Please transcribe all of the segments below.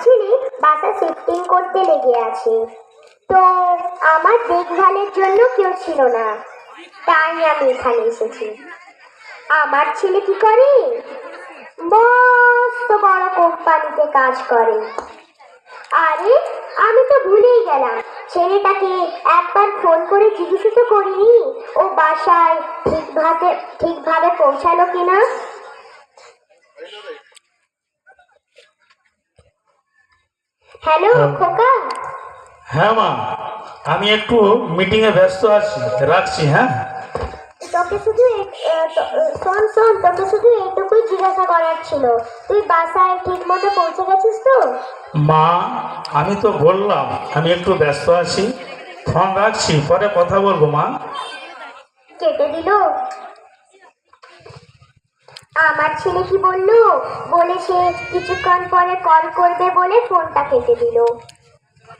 ছেলে বাসা শিফটিং করতে লেগে আছে। তো, আমার দেখভালের জন্য কেউ ছিল না। তাই আমি এখানে এসেছি। আমার ছেলে কি করে? মস্ত বড় কোম্পানিতে কাজ করে। আরে, আমি তো ভুলেই গেলাম। ছেলেটাকে একবার ফোন করে জিজ্ঞেস তো করিনি, ও বাসায় ঠিকভাবে ঠিকভাবে পৌঁছালো কিনা? হ্যালো খোকা। হ্যাঁ মা। আমি একটু মিটিংয়ে ব্যস্ত আছি রাখছি হ্যাঁ? তোকে শুধু এ- এ, এ, শোন শোন তোকে শুধু এটুকুই জিজ্ঞাসা করার ছিল। তুই বাসায় ঠিক মতো পৌঁছে গেছিস তো? মা আমি তো বললাম আমি একটু ব্যস্ত আছি। ফোন রাখছি পরে কথা বলব মা। কেটে দিল? আমার ছেলে কি বলল? বলে সে কিছুক্ষণ পরে কল করবে বলে ফোনটা কেটে দিল।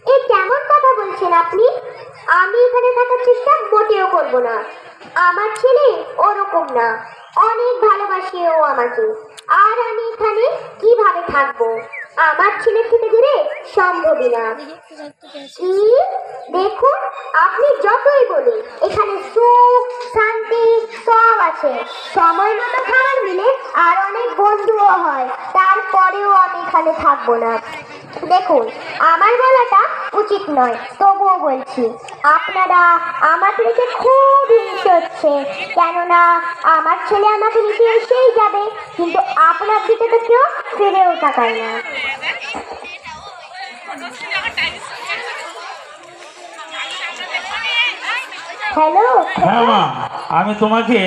এ কেমন কথা বলছেন আপনি? আমি এখানে থাকার চেষ্টা মোটেও করব না। আমার ছেলে ওরকম না। অনেক ভালোবাসে ও আমাকে। আর আমি এখানে কীভাবে থাকব? আমার ছেলে থেকে দূরে সম্ভবই না। দেখুন, আপনি যতই বলুন, এখানে সুখ সব আছে। সময় মতো খাবার মিলে আর অনেক বন্ধুও হয়। তারপরেও আমি এখানে থাকব না। দেখুন, আমার বলাটা উচিত নয়, তবুও বলছি, আপনারা আমার থেকে খুব হিংসে হচ্ছে। কেননা, আমার ছেলে আমাকে নিচে এসেই যাবে, কিন্তু আপনার দিকে তো কেউ ফিরেও তাকায় না। হ্যালো? হ্যাঁ আমি তোমাকে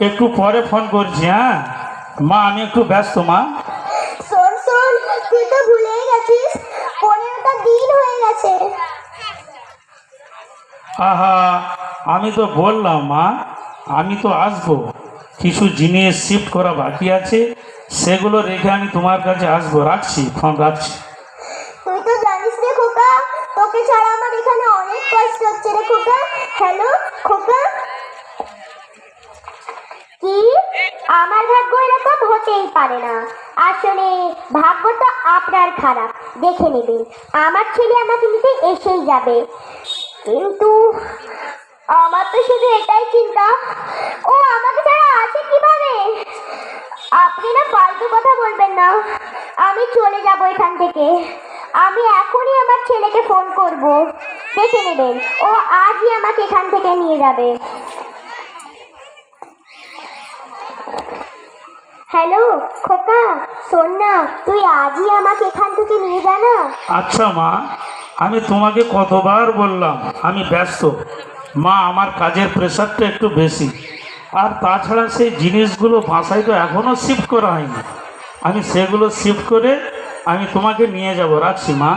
একটু পরে ফোন করছি হ্যাঁ? মা আমি একটু ব্যস্ত মা। শোন শোন তুই তো ভুলেই গেছিস। পনেরোটা দিন হয়ে গেছে। আহা আমি তো বললাম মা আমি তো আসব। কিছু জিনিস শিফট করা বাকি আছে সেগুলো রেখে আমি তোমার কাছে আসব। রাখছি ফোন রাখছি। তুই তো জানিস রে খোকা তোকে ছাড়া আমার এখানে অনেক কষ্ট হচ্ছে রে খোকা। হ্যালো খোকা কি আমার ভাগ্য এরকম হতেই পারে না। আসলে, ভাগ্য তো আপনার খারাপ। দেখে নেবেন, আমার ছেলে আমাকে নিতে এসেই যাবে। কিন্তু আমার তো শুধু এটাই চিন্তা। ও আমাকে ছাড়া আছে কীভাবে? আপনি না ফালতু কথা বলবেন না। আমি চলে যাব এখান থেকে। আমি এখনই আমার ছেলেকে ফোন করব। দেখে নেবেন, ও আজই আমাকে এখান থেকে নিয়ে যাবে। হ্যালো, খোকা, শোন না, তুই আজই আমাকে এখান থেকে নিয়ে যা না। আচ্ছা মা, আমি তোমাকে কতবার বললাম, আমি ব্যস্ত। মা, আমার কাজের প্রেশারটা একটু বেশি। আর তাছাড়া সেই জিনিসগুলো বাসায় তো এখনও শিফট করা হয়নি। আমি সেগুলো শিফট করে আমি তোমাকে নিয়ে যাব, রাখছি মা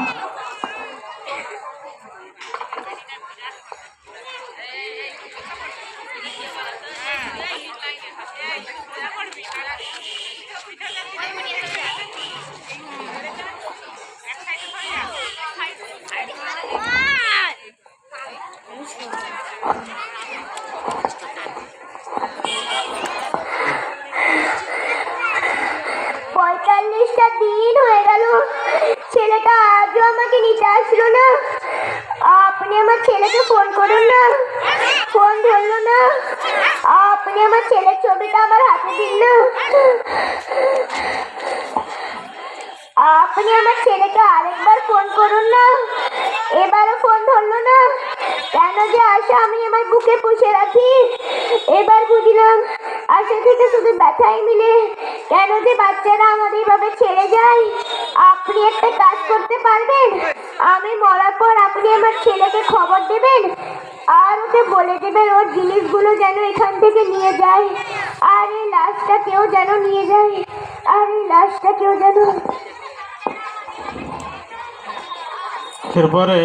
পঁয়তাল্লিশটা দিন হয়ে গেল ছেলেটা আজও আমাকে আসলো না? আপনি আমার ছেলেকে ফোন করুন না। ফোন ধরলো না। আপনি আমার ছেলের ছবিটা আমার হাতে দিন না। আপনি আমার ছেলেকে আরেকবার ফোন করুন না। এবারও ফোন ধরলো না। কেন যে আশা আমি আমার বুকে পুষে রাখি? এবার বুঝলাম আশা থেকে শুধু ব্যথাই মিলে। কেন যে বাচ্চারা আমাদের ভাবে ছেড়ে যায়। আপনি একটা কাজ করতে পারবেন? আমি মরার পর আপনি আমার ছেলেকে খবর দেবেন? আর ওকে বলে দেবেন ওর জিনিসগুলো যেন এখান থেকে নিয়ে যায়। আর এই লাশটা কেউ যেন নিয়ে যায়। আর এই লাশটা কেউ যেন এরপরে